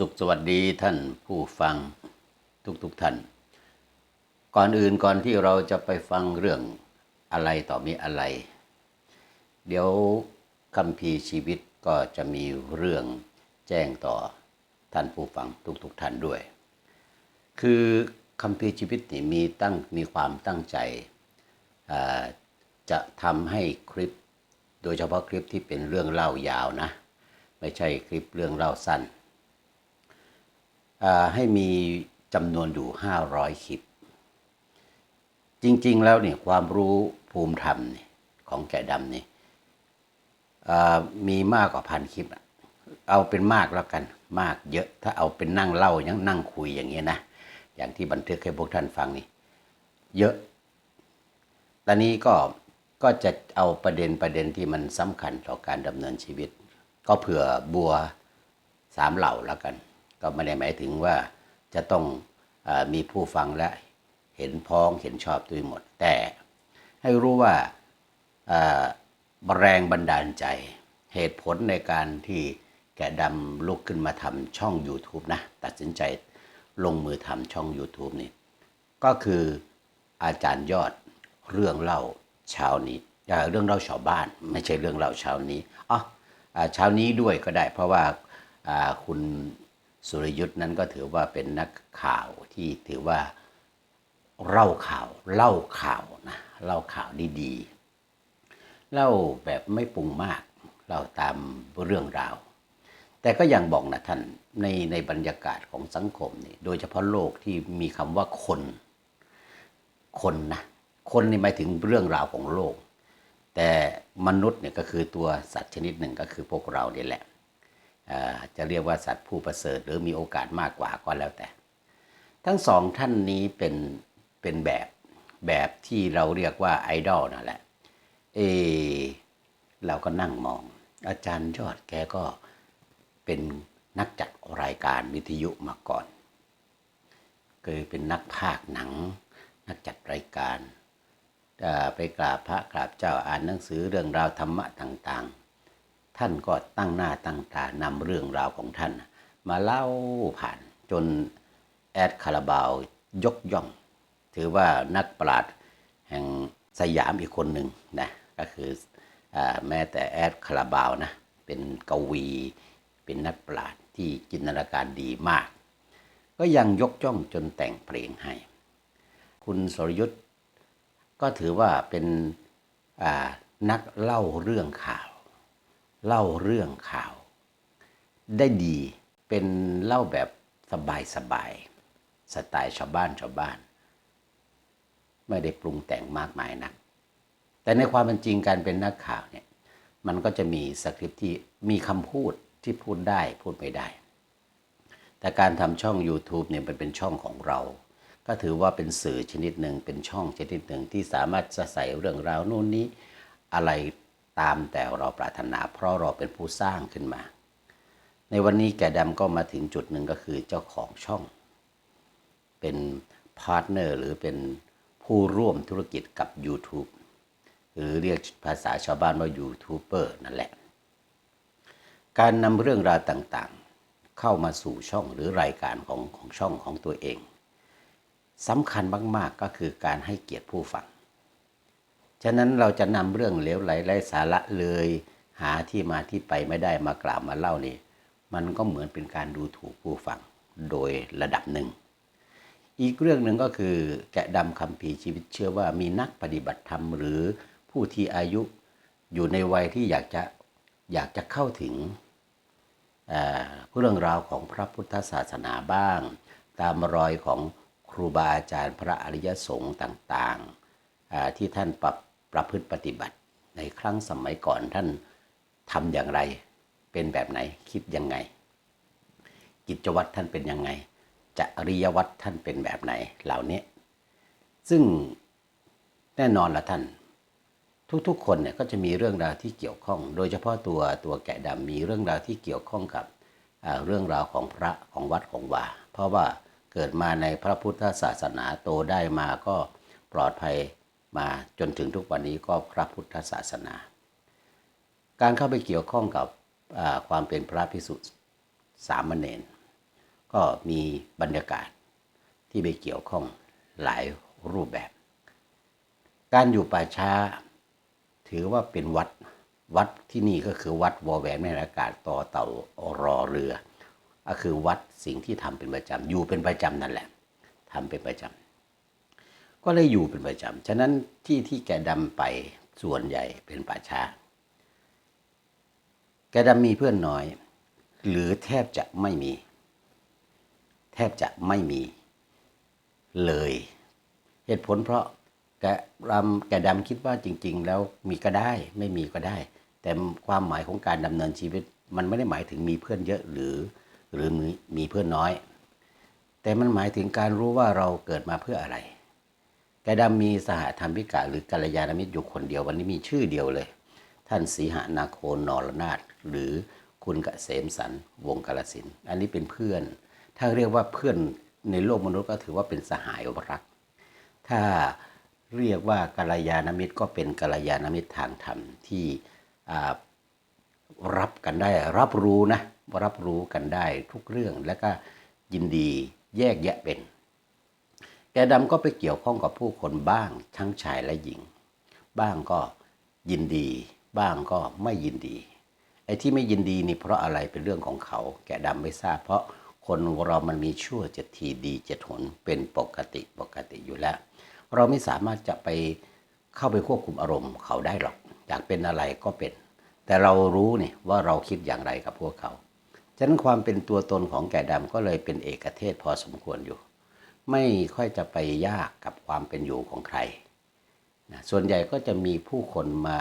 สุขสวัสดีท่านผู้ฟังทุกๆทท่าน ก่อนอื่นก่อนที่เราจะไปฟังเรื่องอะไรต่อมีอะไร เดี๋ยวคำพีร์ชีวิตก็จะมีเรื่องแจ้งต่อท่านผู้ฟังทุกๆทท่านด้วย คือคำพีร์ชีวิตนี่มีตั้งมีความตั้งใจจะทำให้คลิป โดยเฉพาะคลิปที่เป็นเรื่องเล่ายาวนะ ไม่ใช่คลิปเรื่องเล่าสั้น ให้มีจำนวนอยู่ 500 คลิป จริง ๆ แล้วเนี่ยความรู้ภูมิธรรมเนี่ยของแกะดำนี่อ่ามีมากกว่าพันคลิป เอาเป็นมากแล้วกันมากเยอะถ้าเอาเป็นนั่งเล่ายังนั่งคุยอย่างเงี้ยนะ อย่างที่บันทึกให้พวกท่านฟังนี่ เยอะ ตอนนี้ก็ก็จะเอาประเด็นประเด็นที่มันสำคัญต่อการดำเนินชีวิต ก็เผื่อบัวสามเหล่าแล้วกัน ก็ไม่ได้หมายถึงว่าจะต้องอมีผู้ฟังและเห็นพ้องเห็นชอบด้วยหมด แต่ให้รู้ว่าแรงบันดาลใจ เหตุผลในการที่แกดำลุกขึ้นมาทำช่อง YouTube นะ ตัดสินใจลงมือทำช่อง YouTube นี่ ก็คืออาจารย์ยอดเรื่องเล่าเช้านี้อ่าเรื่องเล่าชาวบ้าน ไม่ใช่เรื่องเล่าเช้านี้อ๋ออ่าเช้านี้ด้วยก็ได้ เพราะว่าคุณ สุริยุทธ์นั้นก็ถือว่าเป็นนักข่าวที่ถือว่าเล่าข่าวเล่าข่าวนะเล่าข่าวดีๆเล่าแบบไม่ปรุงมากเล่าตามเรื่องราว แต่ก็ยังบอกนะท่านในในบรรยากาศของสังคมนี่โดยเฉพาะโลกที่มีคำว่าคนคนนะคนนี่หมายถึงเรื่องราวของโลก แต่มนุษย์เนี่ยก็คือตัวสัตว์ชนิดหนึ่งก็คือพวกเราเนี่ยแหละ จะเรียกว่าสัตว์ผู้ประเสริฐหรือมีโอกาสมากกว่าก็แล้วแต่ ทั้งสองท่านนี้เป็นเป็นแบบแบบที่เราเรียกว่าไอดอลนั่นแหละเอเราก็นั่งมอง อาจารย์ยอดแกก็เป็นนักจัดรายการวิทยุมาก่อนเคยเป็นนักพากย์หนัง นักจัดรายการไปกราบพระกราบเจ้าอ่านหนังสือเรื่องราวธรรมะต่างๆ ท่านก็ตั้งหน้าตั้งตานำเรื่องราวของท่าน มาเล่าผ่านจนแอดคาราบาวยกย่อง ถือว่านักปราชญ์แห่งสยามอีกคนหนึ่งนะก็คืออแม้แต่แอดคาราบาวนะเป็นกวี เป็นนักปราชญ์ที่จินตนาการดีมาก ก็ยังยกย่องจนแต่งเพลงให้ คุณสรยุทธ์ก็ถือว่าเป็นนักเล่าเรื่องข่าว เล่าเรื่องข่าว ได้ดีเป็นเล่าแบบสบายสบายๆสไตล์ชาวบ้านชาวบ้าน ไม่ได้ปรุงแต่งมากมายนัก แต่ในความเป็นจริงการเป็นนักข่าวเนี่ยมันก็จะมีสคริปต์ที่มีคำพูดที่พูดได้พูดไม่ได้ แต่การทำช่อง YouTube เนี่ยมันเป็นช่องของเรา ก็ถือว่าเป็นสื่อชนิดหนึ่งเป็นช่องชนิดหนึ่งที่สามารถจะใส่เรื่องราวโน่นนี้อะไร ตามแต่เราปรารถนาเพราะเราเป็นผู้สร้างขึ้นมา ในวันนี้แกดำก็มาถึงจุดหนึ่งก็คือเจ้าของช่อง เป็นพาร์ทเนอร์หรือเป็นผู้ร่วมธุรกิจกับ YouTube หรือเรียกภาษาชาวบ้านว่ายูทูบเบอร์นั่นแหละ การนำเรื่องราวต่างๆ เข้ามาสู่ช่องหรือรายการของของช่องของตัวเองสำคัญมาก ๆ ก็คือการให้เกียรติผู้ฟัง ฉะนั้นเราจะนำเรื่องเลวไหลไร้สาระเลย หาที่มาที่ไปไม่ได้มากล่าวมาเล่านี่มันก็เหมือนเป็นการดูถูกผู้ฟังโดยระดับหนึ่ง อีกเรื่องหนึ่งก็คือแกะดำคำพีชีวิตเชื่อว่ามีนักปฏิบัติธรรมหรือผู้ที่อายุอยู่ในวัยที่อยากจะอยากจะเข้าถึงเอ่อเรื่องราวของพระพุทธศาสนาบ้าง ตามรอยของครูบาอาจารย์พระอริยสงฆ์ต่างๆที่ท่านปรับ ประพฤติปฏิบัติ ในครั้งสมัยก่อนท่านทำอย่างไร เป็นแบบไหนคิดยังไง กิจวัตรท่านเป็นยังไงจริยวัตรท่านเป็นแบบไหนเหล่านี้ ซึ่งแน่นอนละท่าน ทุกๆ คนเนี่ยก็จะมีเรื่องราวที่เกี่ยวข้อง โดยเฉพาะตัวตัวแกะดำมีเรื่องราวที่เกี่ยวข้องกับเรื่องราวของพระของวัดของวาเพราะว่าเกิดมาในพระพุทธศาสนาโตได้มาก็ปลอดภัย มาจนถึงทุกวันนี้ก็พระพุทธศาสนา การเข้าไปเกี่ยวข้องกับความเป็นพระพิสุสามเณรก็มีบรรยากาศที่ไปเกี่ยวข้องหลายรูปแบบ การอยู่ป่าช้า ถือว่าเป็นวัดวัดที่นี่ก็คือวัดวอแหวนแม่อากาศต่อเต่ารอเรือ ก็คือวัดสิ่งที่ทำเป็นประจำอยู่เป็นประจำนั่นแหละทำเป็นประจำ ก็เลยอยู่เป็นประจำ ฉะนั้นที่ที่แกดำไปส่วนใหญ่เป็นป่าช้า แกดำมีเพื่อนน้อย หรือแทบจะไม่มี แทบจะไม่มีเลย เหตุผลเพราะแกรำแกดำคิดว่าจริง ๆ แล้วมีก็ได้ ไม่มีก็ได้ แต่ความหมายของการดำเนินชีวิต มันไม่ได้หมายถึงมีเพื่อนเยอะหรือ หรือมีมีเพื่อนน้อย แต่มันหมายถึงการรู้ว่าเราเกิดมาเพื่ออะไร แกดำมีสหธรรมิกะหรือกัลยาณมิตรอยู่คนเดียววันนี้มีชื่อเดียวเลย ท่านสีหานาโคนนรนาถหรือคุณเกษมสันวงกาลสินธุ์อันนี้เป็นเพื่อน ถ้าเรียกว่าเพื่อนในโลกมนุษย์ก็ถือว่าเป็นสหายรัก ถ้าเรียกว่ากัลยาณมิตรก็เป็นกัลยาณมิตรทางธรรมที่รับกันได้รับรู้นะรับรู้กันได้ทุกเรื่องแล้วก็ยินดีแยกแยะเป็น แกดำก็ไปเกี่ยวข้องกับผู้คนบ้างทั้งชายและหญิง บ้างก็ยินดี บ้างก็ไม่ยินดี ไอ้ที่ไม่ยินดีนี่เพราะอะไรเป็นเรื่องของเขา แกดำไม่ทราบ เพราะคนเรามันมีชั่วเจ็ดทีดีเจ็ดหนเป็นปกติปกติอยู่แล้ว เราไม่สามารถจะไปเข้าไปควบคุมอารมณ์เขาได้หรอก อยากเป็นอะไรก็เป็น แต่เรารู้นี่ว่าเราคิดอย่างไรกับพวกเขา ฉะนั้นความเป็นตัวตนของแก่ดำก็เลยเป็นเอกเทศพอสมควรอยู่ ไม่ค่อยจะไปยากกับความเป็นอยู่ของใครนะส่วนใหญ่ก็จะมีผู้คนมา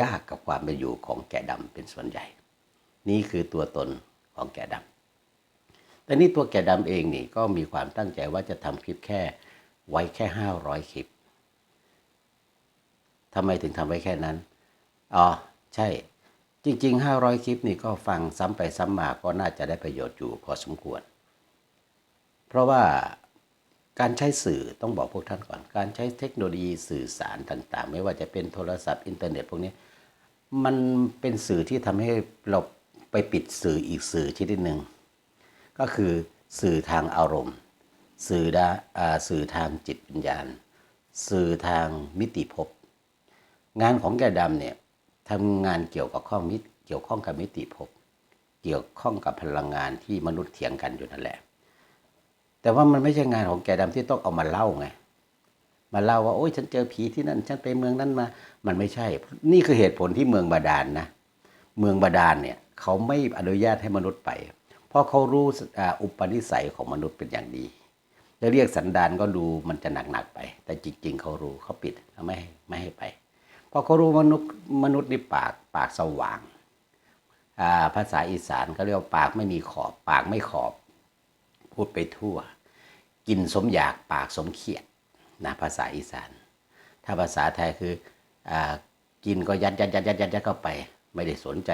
ยากกับความเป็นอยู่ของแก่ดำเป็นส่วนใหญ่ นี่คือตัวตนของแก่ดำแต่นี่ตัวแก่ดำเองนี่ก็มีความตั้งใจว่าจะทำคลิปแค่ไว้แค่ห้าร้อยคลิปทำไมถึงทำไว้แค่นั้น อ๋อ ใช่ จริง ๆ 500 คลิปนี่ก็ฟังซ้ำไปซ้ำมาก็น่าจะได้ประโยชน์อยู่พอสมควร เพราะว่า การใช้สื่อต้องบอกพวกท่านก่อน การใช้เทคโนโลยีสื่อสารต่างๆ ไม่ว่าจะเป็นโทรศัพท์อินเทอร์เน็ตพวกนี้ มันเป็นสื่อที่ทำให้เราไปปิดสื่ออีกสื่อชนิดหนึ่งก็คือสื่อทางอารมณ์ สื่อดาอ่าสื่อทางจิตวิญญาณ สื่อทางมิติภพงานของแกดำเนี่ยทำงานเกี่ยวกับข้องมิเกี่ยวข้องกับมิติภพเกี่ยวข้องกับพลังงานที่มนุษย์เถียงกันอยู่นั่นแหละ แต่ว่ามันไม่ใช่งานของแกดำที่ต้องเอามาเล่าไง มาเล่าว่าโอ้ยฉันเจอผีที่นั่น ฉันไปเมืองนั้นมา มันไม่ใช่ นี่คือเหตุผลที่เมืองบาดาลนนะ เมืองบาดาลเนี่ย เขาไม่อนุญาตให้มนุษย์ไป เพราะเขารู้อุปนิสัยของมนุษย์เป็นอย่างดีจะเรียกสันดานก็ดูมันจะหนักๆไป แต่จริง ๆ เขารู้เขาปิดเขาไม่ไม่ให้ไป เพราะเขารู้มนุษย์มนุษย์นี่ปากปากสว่างอ่าภาษาอีสานเขาเรียกว่าปากไม่มีขอบ ปากไม่ขอบ พูดไปทั่ว กินสมอยากปากสมเขียดนะภาษาอีสาน ถ้าภาษาไทยคืออกินก็ยัดยัดยัดยัดยัดยัดเข้าไป ไม่ได้สนใจ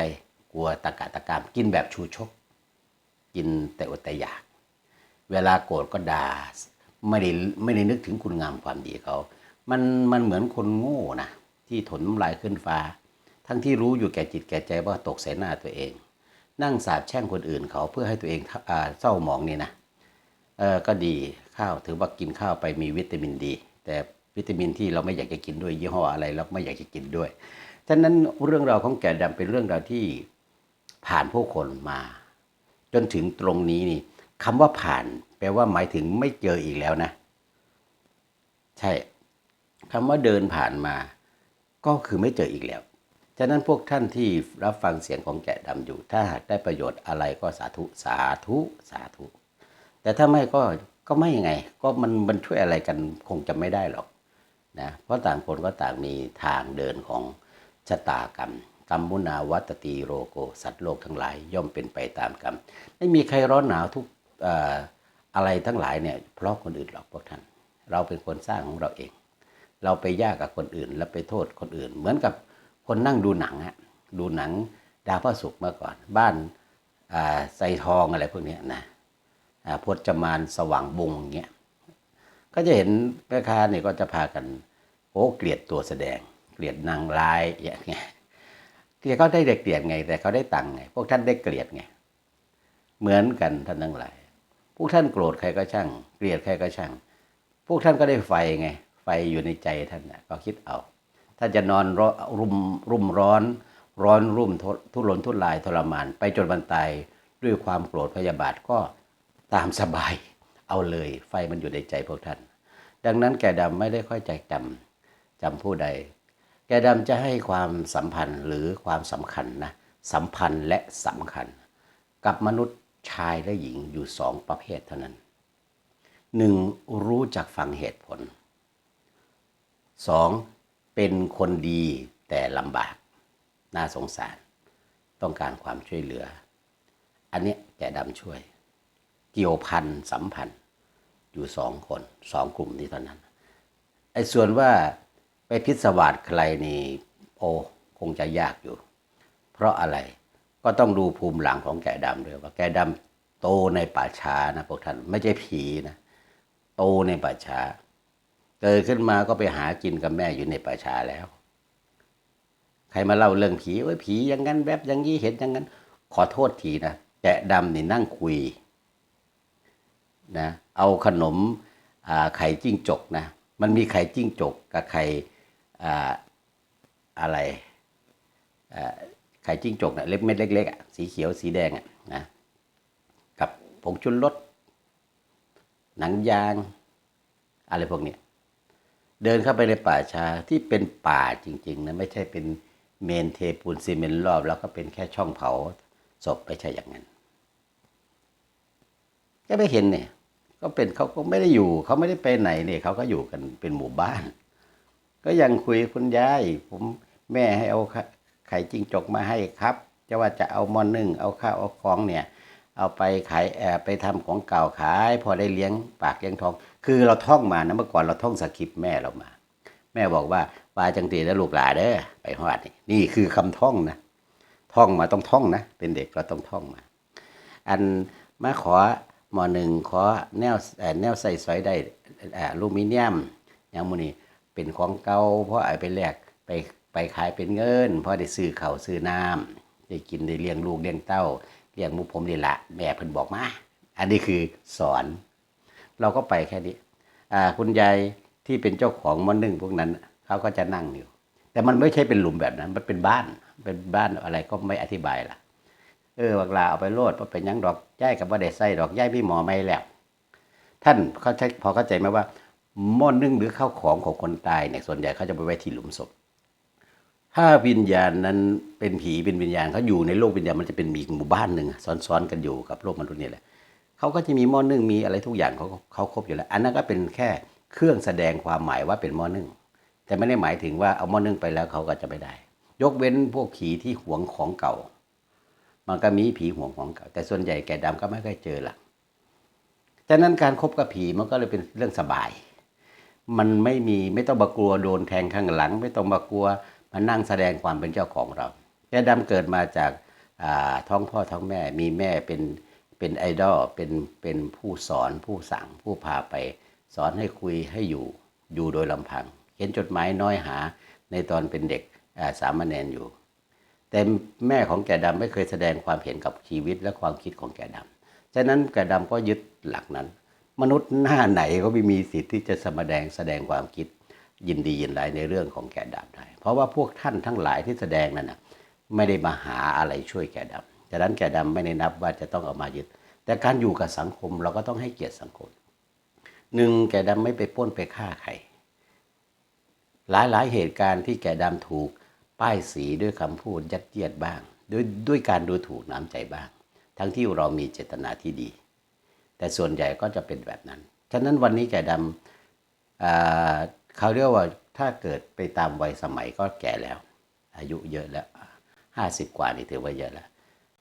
กลัวตะกะตะกามกินแบบชูชก กินแต่อดแต่อยาก เวลาโกรธก็ด่าไม่ได้ไม่ได้นึกถึงคุณงามความดีเขา มันมันเหมือนคนโง่นะที่ถนน้ำลายขึ้นฟ้า ทั้งที่รู้อยู่แก่จิตแก่ใจว่าตกใส่หน้าตัวเอง นั่งสาบแช่งคนอื่นเขาเพื่อให้ตัวเองอ่าเศร้าหมองนี่นะ เออก็ดีข้าวถือว่ากินข้าวไปมีวิตามินดี แต่วิตามินที่เราไม่อยากจะกินด้วยยี่ห้ออะไรเราไม่อยากจะกินด้วยฉะนั้นเรื่องราวของแก่ดำเป็นเรื่องราวที่ผ่านผู้คนมา จนถึงตรงนี้นี่คำว่าผ่าน แปลว่าหมายถึงไม่เจออีกแล้วนะ ใช่คำว่าเดินผ่านมา ก็คือไม่เจออีกแล้วฉะนั้นพวกท่านที่รับฟังเสียงของแกะดำอยู่ ถ้าหากได้ประโยชน์อะไรก็สาธุสาธุสาธุ แต่ถ้าไม่ก็ก็ไม่ยังไง ก็มันมันช่วยอะไรกันคงจะไม่ได้หรอกนะเพราะต่างคนก็ต่างมีทางเดินของชะตากรรมกรรมมุนาวัตตีโรโก สัตว์โลกทั้งหลาย ย่อมเป็นไปตามกรรม ไม่มีใครร้อนหนาวทุกออะไรทั้งหลายเนี่ยเพราะคนอื่นหรอกพวกท่าน เราเป็นคนสร้างของเราเอง เราไปยากกับคนอื่น แล้วไปโทษคนอื่น เหมือนกับคนนั่งดูหนังฮะดูหนังดาวพระศุกร์เมื่อก่อน บ้านอ่ทองอะไรพวกนี้นะ พจมานสว่างวงเงี้ยก็จะเห็นแม่ค้าเนี่ยก็จะพากันโอ้เกลียดตัวแสดง เกลียดนางร้ายอย่างเงี้ยเกลียดก็ได้เกลียดไง แต่เขาได้ตังค์ไง พวกท่านได้เกลียดไง เหมือนกันท่านทั้งหลาย พวกท่านโกรธใครก็ช่าง เกลียดใครก็ช่าง พวกท่านก็ได้ไฟไง ไฟอยู่ในใจท่านนะก็คิดเอาถ้าจะนอนรุ่มรุ่มร้อน ร้อนรุ่มทุทุรนทุรายทรมาน ไปจนวันตายด้วยความโกรธพยาบาทก็ ตามสบายเอาเลยไฟมันอยู่ในใจพวกท่าน ดังนั้นแก่ดำไม่ได้ค่อยใจจำจำผู้ใด แก่ดำจะให้ความสัมพันธ์หรือความสำคัญนะสัมพันธ์และสำคัญ กับมนุษย์ชายและหญิงอยู่สองประเภทเท่านั้นหนึ่งรู้จักฟังเหตุผลสองเป็นคนดีแต่ลำบาก น่าสงสาร ต้องการความช่วยเหลือ อันนี้แก่ดำช่วย เกี่ยวพันสัมพันธ์อยู่สองคนสองกลุ่มนี้เท่านั้นไอ้ส่วนว่าไปพิศวาสใครนี่โอ้คงจะยากอยู่ เพราะอะไรก็ต้องดูภูมิหลังของแกะดำด้วยว่าแกะดำโตในป่าช้านะพวกท่านไม่ใช่ผีนะโตในป่าช้าเกิดขึ้นมาก็ไปหากินกับแม่อยู่ในป่าช้าแล้ว ใครมาเล่าเรื่องผีโอ้ยผีอย่างนั้นแบบอย่างนี้เห็นอย่างนั้น ขอโทษทีนะแกะดำนี่นั่งคุย นะเอาขนมไข่จิ้งจกนะมันมีไข่จิ้งจกกับไข่อะไรไข่จิ้งจกนะเล็กเม็ดเล็กๆสีเขียวสีแดงนะกับผงชุนรสหนังยาง อะไรพวกนี้เดินเข้าไปในป่าชาที่เป็นป่าจริงๆนะไม่ใช่เป็นเมนเทปูนซีเมนต์รอบ แล้วก็เป็นแค่ช่องเผาศพไม่ใช่อย่างนั้นก็ไม่เห็นเนี่ย ก็เป็นเขาก็ไม่ได้อยู่เขาไม่ได้ไปไหนเนี่ยเขาก็อยู่กันเป็นหมู่บ้าน ก็ยังคุยคุณยายผมแม่ให้เอาไข่จิ้งจกมาให้ครับ จะว่าจะเอามอนนึ่งเอาข้าวเอาของเนี่ย เอาไปขายแอบไปทำของเก่าขาย พอได้เลี้ยงปากเลี้ยงท้อง คือเราท่องมานะเมื่อก่อนเราท่องสคริปต์แม่เรามา แม่บอกว่าปลาจังตีแล้วลูกหลาเด้อไปฮอดนี่นี่คือคำท่องนะท่องมาต้องท่องนะเป็นเด็กเราต้องท่องมา อันมาขอ หมอหนึ่งขอแนวเอ่อแนวใส่สอยได้อ่ออลูมิเนียมอย่างมูนี่เป็นของเก่าเพราะเอาไปแลกไปไปขายเป็นเงินเพราะได้ซื้อเขาซื้อน้ำได้กินได้เลี้ยงลูกเลี้ยงเต้าเลี้ยงหมูผมนี่ละแม่เพิ่นบอกมาอันนี้คือสอน เราก็ไปแค่นี้อ่าคุณยายที่เป็นเจ้าของมอหนึ่งพวกนั้นเขาก็จะนั่งอยู่ แต่มันไม่ใช่เป็นหลุมแบบนั้น มันเป็นบ้านเป็นบ้านอะไรก็ไม่อธิบายล่ะ เออวักลาเอาไปโลดเพราะเป็นยังดอกย่ายกับว่าได้ใส่ดอกย่ายพี่หมอไม่แล้ว ท่านเขาใช้พอเข้าใจไหมว่าหม้อนึ่งหรือข้าวของของคนตายเนี่ยส่วนใหญ่เขาจะไปไว้ที่หลุมศพ ถ้าวิญญาณนั้นเป็นผีเป็นวิญญาณเขาอยู่ในโลกวิญญาณมันจะเป็นมีหมู่บ้านหนึ่งซ้อนๆกันอยู่กับโลกมนุษย์นี่แหละเขาก็จะมีหม้อนึ่งมีอะไรทุกอย่างเขาเขาครบอยู่แล้ว อันนั้นก็เป็นแค่เครื่องแสดงความหมายว่าเป็นหม้อนึ่งแต่ไม่ได้หมายถึงว่าเอาหม้อนึ่งไปแล้วเขาก็จะไม่ได้ ยกเว้นพวกผีที่หวงของเก่า มันก็มีผีห่วงของเก่าแต่ส่วนใหญ่แก่ดำก็ไม่ค่อยเจอหละฉะนั้นการคบกับผีมันก็เลยเป็นเรื่องสบาย มันไม่มีไม่ต้องมากลัวโดนแทงข้างหลัง ไม่ต้องมากลัวมานั่งแสดงความเป็นเจ้าของเรา แก่ดำเกิดมาจากาท้องพ่อท้องแม่ มีแม่เป็นเป็นไอดอลเป็นเป็นผู้สอนผู้สั่งผู้พาไป สอนให้คุยให้อยู่อยู่โดยลำพังเขียนจดหมายน้อยหาในตอนเป็นเด็กาสามเณรอยู่ แต่แม่ของแกดำไม่เคยแสดงความเห็นกับชีวิตและความคิดของแกดำฉะนั้นแกดำก็ยึดหลักนั้น มนุษย์หน้าไหนก็ไม่มีสิทธิ์ที่จะแสดงแสดงความคิดยินดียินร้ายในเรื่องของแกดำได้ เพราะว่าพวกท่านทั้งหลายที่แสดงนั้นนะไม่ได้มาหาอะไรช่วยแกดำฉะนั้นแกดำไม่ได้นับว่าจะต้องเอามายึด แต่การอยู่กับสังคมเราก็ต้องให้เกียรติสังคมหนึ่งแกดำไม่ไปป้นไปฆ่าใครหลายหลายๆเหตุการณ์ที่แกดำถูก ป้ายสีด้วยคำพูดยัดเยียดบ้าง ด้วยด้วยการดูถูกน้ำใจบ้าง ทั้งที่เรามีเจตนาที่ดี แต่ส่วนใหญ่ก็จะเป็นแบบนั้น ฉะนั้นวันนี้แก่ดำเขาเรียกว่าถ้าเกิดไปตามวัยสมัยก็แก่แล้ว อายุเยอะแล้วห้าสิบกว่านี่ถือว่าเยอะแล้ว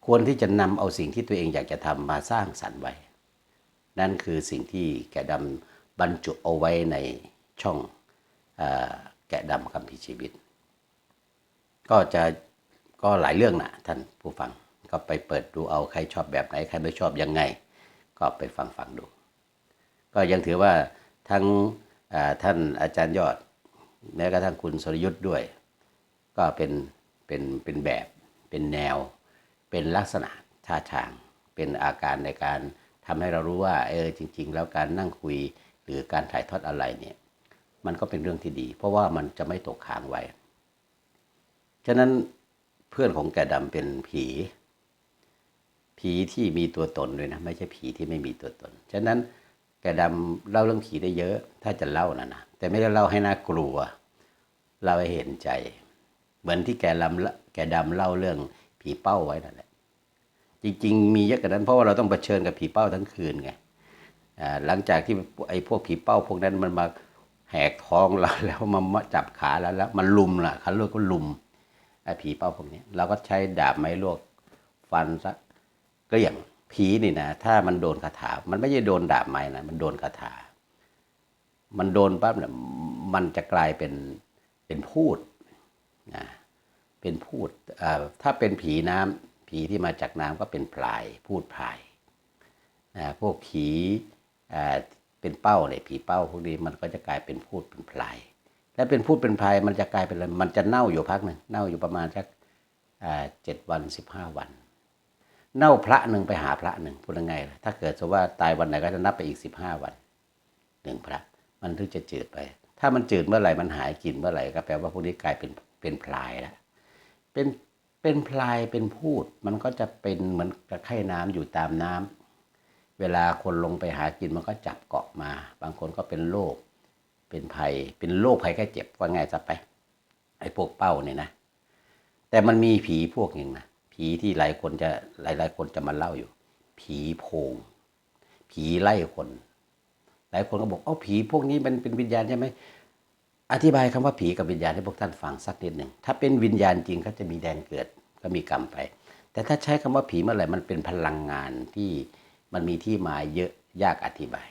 ควรที่จะนำเอาสิ่งที่ตัวเองอยากจะทำมาสร้างสรรค์ไว้ นั่นคือสิ่งที่แก่ดำบรรจุเอาไว้ในช่องอแกะดำคำพิชีวิต ก็จะก็หลายเรื่องนะท่านผู้ฟังก็ไปเปิดดูเอาใครชอบแบบไหนใครไม่ชอบยังไง ก็ไปฟังฟังดู ก็ยังถือว่าทั้งท่านอาจารย์ยอดแม้กระทั่งคุณสรยุทธ์ด้วย ก็เป็นเป็นเป็นแบบเป็นแนว เป็นลักษณะท่าทาง เป็นอาการในการททำให้เรารู้ว่าเออจริง ๆ แล้วการนั่งคุยหรือการถ่ายทอดอะไรเนี่ยมันก็เป็นเรื่องที่ดี เพราะว่ามันจะไม่ตกค้างไว้ ฉะนั้นเพื่อนของแกดำเป็นผี ผีที่มีตัวตนด้วยนะ ไม่ใช่ผีที่ไม่มีตัวตน ฉะนั้นแกดำเล่าเรื่องผีได้เยอะ ถ้าจะเล่านะนะแต่ไม่ได้เล่าให้น่ากลัวเล่าให้เห็นใจ เหมือนที่แกลำแกดำเล่าเรื่องผีเป้าไว้นั่นแหละจริงๆ มีเยอะกว่านั้นเพราะว่าเราต้องเผชิญกับผีเป้าทั้งคืนไงหลังจากที่ไอ้พวกผีเป้าพวกนั้นมันมาแหกท้องเราแล้วมาจับขาแล้วแล้วมันลุมล่ะเขาเรียกว่าลุม ผีเป้าพวกนี้เราก็ใช้ดาบไม้ลวกฟันซะเกลี้ยงผีนี่นะถ้ามันโดนคาถา มันไม่ใช่โดนดาบไม้นะมันโดนคาถา มันโดนปั๊บเนี่ยมันจะกลายเป็นเป็นพูดนะเป็นพูดถ้าเป็นผีน้ำผีที่มาจากน้ำก็เป็นพลาย พูดพลายนะพวกผีเป็นเป้าเนี่ยผีเป้าพวกนี้มันก็จะกลายเป็นพูดเป็นพลาย และเป็นพูดเป็นพายมันจะกลายเป็นอะไรมันจะเน่าอยู่พักหนึ่งเน่าอยู่ประมาณสักเจ็ดวันสิบห้าวัน เน่าพระหนึ่งไปหาพระหนึ่งพูดยังไงถ้าเกิดสมมติว่าตายวันไหนก็จะนับไปอีกสิบห้าวันหนึ่งพระ มันถึงจะจืดไป ถ้ามันจืดเมื่อไหร่มันหายกลิ่นเมื่อไหร่ก็แปลว่าพวกนี้กลายเป็นเป็นพลายแล้วเป็นเป็นพลายเป็นพูด มันก็จะเป็นเหมือนกระไข่น้ำอยู่ตามน้ำเวลาคนลงไปหากินมันก็จับเกาะมา บางคนก็เป็นโรค เป็นภัย เป็นโรคภัยแค่เจ็บว่าไงซะไป ไอ้พวกเป้าเนี่ยนะ แต่มันมีผีพวกหนึ่งนะ ผีที่หลายคนจะหลายหลายคนจะมาเล่าอยู่ ผีโพง ผีไล่คน หลายคนก็บอกเอ้าผีพวกนี้มันเป็นวิญญาณใช่ไหม อธิบายคำว่าผีกับวิญญาณให้พวกท่านฟังสักนิดหนึ่ง ถ้าเป็นวิญญาณจริงเขาจะมีแดนเกิด ก็มีกรรมไป แต่ถ้าใช้คำว่าผีเมื่อไหร่ มันเป็นพลังงานที่มันมีที่มาเยอะยากอธิบาย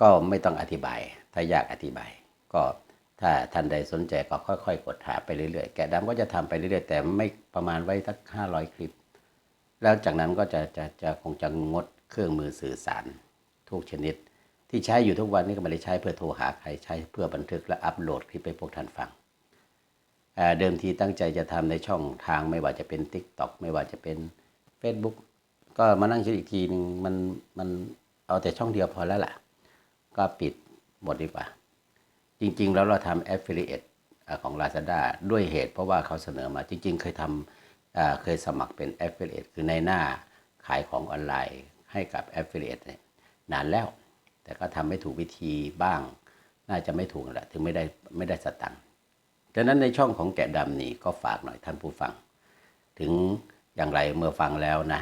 ก็ไม่ต้องอธิบาย ถ้ายากอธิบาย ก็ถ้าท่านใดสนใจก็ค่อย ๆ กดหาไปเรื่อยๆ แกะดำก็จะทำไปเรื่อยๆ แต่ไม่ประมาณไว้สักห้าร้อยคลิป แล้วจากนั้นก็จะจะจะคงจะงดเครื่องมือสื่อสารทุกชนิด ที่ใช้อยู่ทุกวันนี้ก็ไม่ได้ใช้เพื่อโทรหาใครใช้เพื่อบันทึกและอัปโหลดคลิปให้พวกท่านฟังเเดิมทีตั้งใจจะทำในช่องทางไม่ว่าจะเป็น Tik t o อกไม่ว่าจะเป็น Facebook ก็มานั่งคิดอีกทีหนึงมันมันเอาแต่ช่องเดียวพอแล้วล่ะ ก็ปิด หมดดีกว่า จริง ๆ แล้วเราทำ affiliate ของ Lazada ด้วยเหตุเพราะว่าเขาเสนอมาจริง ๆ เคยทำเคยสมัครเป็น affiliate คือในหน้าขายของออนไลน์ให้กับ affiliate นานแล้ว แต่ก็ทำไม่ถูกวิธีบ้าง น่าจะไม่ถูกแหละถึงไม่ได้ไม่ได้สตังค์ดังนั้นในช่องของแกะดำนี่ก็ฝากหน่อยท่านผู้ฟัง ถึงอย่างไรเมื่อฟังแล้วนะ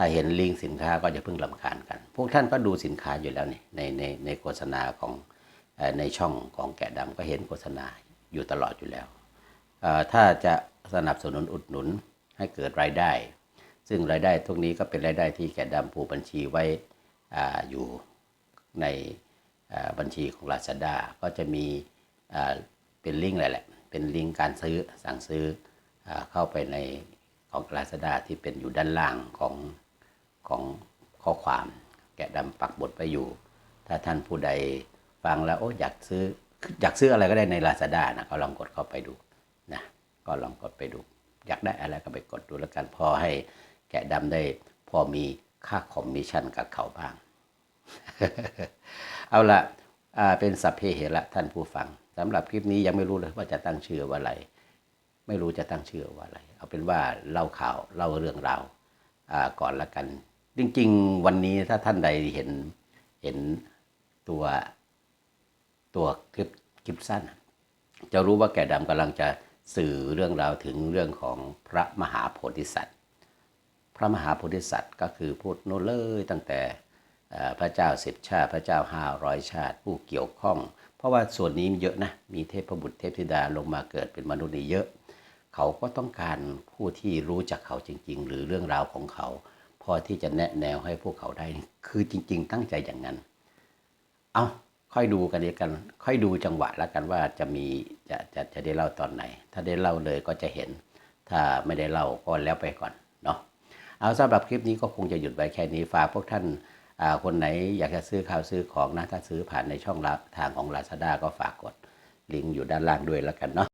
ถ้าเห็นลิงก์สินค้าก็จะเพิ่งลำคาญกัน พวกท่านก็ดูสินค้าอยู่แล้วนี่ในในในโฆษณาของในช่องของแกะดำก็เห็นโฆษณาอยู่ตลอดอยู่แล้ว ถ้าจะสนับสนุนอุดหนุนให้เกิดรายได้ ซึ่งรายได้ทุกนี้ก็เป็นรายได้ที่แกะดำผูกบัญชีไว้ออยู่ในบัญชีของ Lazada ก็จะมีเป็นลิงก์แหละ เป็นลิงก์การซื้อสั่งซื้ออเข้าไปในของ Lazada ที่เป็นอยู่ด้านล่างของ ของข้อความ แกะดำปักบทไปอยู่ ถ้าท่านผู้ใดฟังแล้วโอ้อยากซื้ออยากซื้ออะไรก็ได้ใน Lazada นะก็ลองกดเข้าไปดูนะก็ลองกดไปดู อยากได้อะไรก็ไปกดดูแล้วกันพอให้แกะดำได้พอมีค่าคอมมิชชั่นกับเขาบ้าง เอาละเป็นสัพเพเหระท่านผู้ฟังสำหรับคลิปนี้ยังไม่รู้เลยว่าจะตั้งชื่อว่าอะไร ไม่รู้จะตั้งชื่อว่าอะไร เอาเป็นว่าเล่าข่าวเล่าเรื่องราวก่อนละกัน จริง ๆ วันนี้ถ้าท่านใดเห็นเห็นตัวตัวคลิปคลิปสั้น จะรู้ว่าแก่ดำกำลังจะสื่อเรื่องราวถึงเรื่องของพระมหาโพธิสัตว์ พระมหาโพธิสัตว์ก็คือพูดโน้นเลยตั้งแต่พระเจ้าสิบชาติพระเจ้าห้าร้อยชาติผู้เกี่ยวข้อง เพราะว่าส่วนนี้มีเยอะนะมีเทพบุตรเทพธิดาลงมาเกิดเป็นมนุษย์นี่เยอะ เขาก็ต้องการผู้ที่รู้จักเขาจริง ๆ หรือเรื่องราวของเขา อที่จะแนะแนวให้พวกเขาได้ คือจริง ๆ ตั้งใจอย่างนั้น เอาค่อยดูกันดีกัน ค่อยดูจังหวะแล้วกันว่าจะมีจะจะจะได้เล่าตอนไหน ถ้าได้เล่าเลยก็จะเห็น ถ้าไม่ได้เล่าก็แล้วไปก่อนเนาะเอาสำหรับคลิปนี้ก็คงจะหยุดไว้แค่นี้ฝากพวกท่านอ่าคนไหนอยากจะซื้อข่าวซื้อของนะถ้าซื้อผ่านในช่องทางของ Lazada ก็ฝากกดลิงก์อยู่ด้านล่างด้วยแล้วกันเนาะ